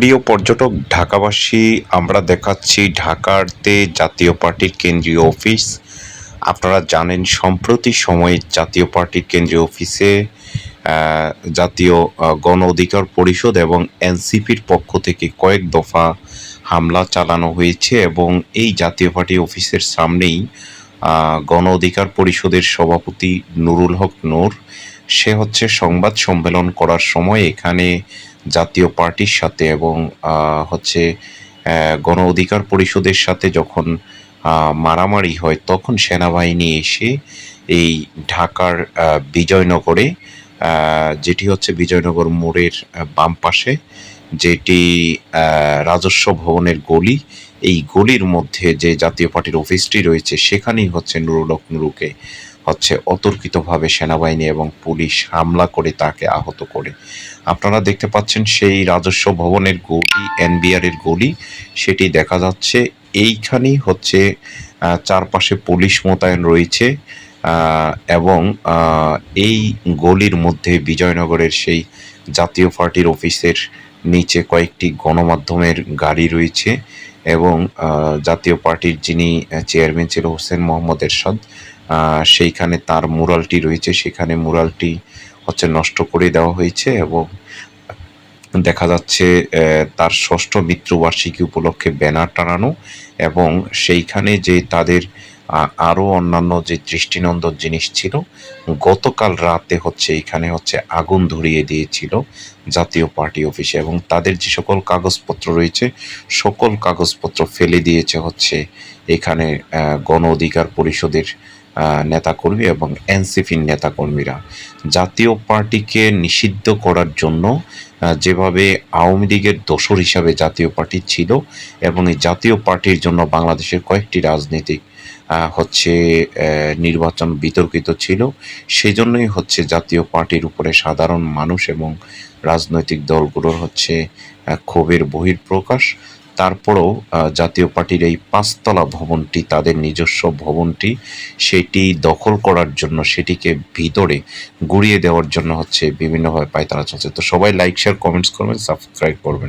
প্রিয় পর্যটক, ঢাকাবাসী, আমরা দেখাচ্ছি ঢাকাতে জাতীয় পার্টির কেন্দ্রীয় অফিস। আপনারা জানেন, সম্প্রতি সময়ে জাতীয় পার্টির কেন্দ্রীয় অফিসে জাতীয় গণ অধিকার পরিষদ এবং এনসিপির পক্ষ থেকে কয়েক দফা হামলা চালানো হয়েছে এবং এই জাতীয় পার্টি অফিসের সামনেই গণ অধিকার পরিষদের সভাপতি নুরুল হক নূর। সে হচ্ছে সংবাদ সম্মেলন করার সময় এখানে জাতীয় পার্টির সাথে এবং হচ্ছে গণ অধিকার পরিষদের সাথে যখন মারামারি হয়, তখন সেনাবাহিনী এসে এই ঢাকার বিজয়নগরে যেটি হচ্ছে বিজয়নগর মোড়ের বাম পাশে, যেটি রাজস্ব ভবনের গলি। এই গলির মধ্যে যে জাতীয় পার্টির অফিসটি রয়েছে, সেখানেই হচ্ছে নুরুল নুরুকে হচ্ছে অতর্কিতভাবে সেনাবাহিনী এবং পুলিশ হামলা করে তাকে আহত করে। আপনারা দেখতে পাচ্ছেন সেই রাজস্ব ভবনের গলি, এনবিআর এর গলি, সেটি দেখা যাচ্ছে। এইখানেই হচ্ছে চারপাশে পুলিশ মোতায়েন রয়েছে। এবং এই গলির মধ্যে বিজয়নগরের সেই জাতীয় পার্টির অফিসের নিচে কয়েকটি গণমাধ্যমের গাড়ি রয়েছে এবং জাতীয় পার্টির যিনি চেয়ারম্যান ছিল হোসেন মোহাম্মদ এরশাদ সেইখানে তার মুরালটি রয়েছে। সেখানে মুরালটি হচ্ছে নষ্ট করে দেওয়া হয়েছে এবং দেখা যাচ্ছে তার ষষ্ঠ মৃত্যুবার্ষিকী উপলক্ষে ব্যানার টানানো এবং সেইখানে যে তাদের আ- আরও অন্যান্য যে দৃষ্টিনন্দন জিনিস ছিল, গতকাল রাতে হচ্ছে এখানে হচ্ছে আগুন ধরিয়ে দিয়েছিল জাতীয় পার্টি অফিসে এবং তাদের যে সকল কাগজপত্র রয়েছে, সকল কাগজপত্র ফেলে দিয়েছে হচ্ছে এখানে গণ অধিকার পরিষদের নেতাকর্মী এবং এনসিপির নেতাকর্মীরা। জাতীয় পার্টিকে নিষিদ্ধ করার জন্য যেভাবে আওয়ামী লীগের দোসর হিসাবে জাতীয় পার্টি ছিল এবং এই জাতীয় পার্টির জন্য বাংলাদেশের কয়েকটি রাজনীতিক হচ্ছে নির্বাচন বিতর্কিত ছিল। সেই জন্যই হচ্ছে জাতীয় পার্টির উপরে সাধারণ মানুষ এবং রাজনৈতিক দলগুলোর হচ্ছে ক্ষোভের বহির্প্রকাশ তারপরেও জাতীয় পার্টির এই পাঁচতলা ভবনটি, তাদের নিজস্ব ভবনটি, সেটি দখল করার জন্য, সেটিকে ভিতরে গুড়িয়ে দেওয়ার জন্য হচ্ছে বিভিন্নভাবে পায়তারা চলছে। তো সবাই লাইক শেয়ার কমেন্টস করবেন সাবস্ক্রাইব করবেন।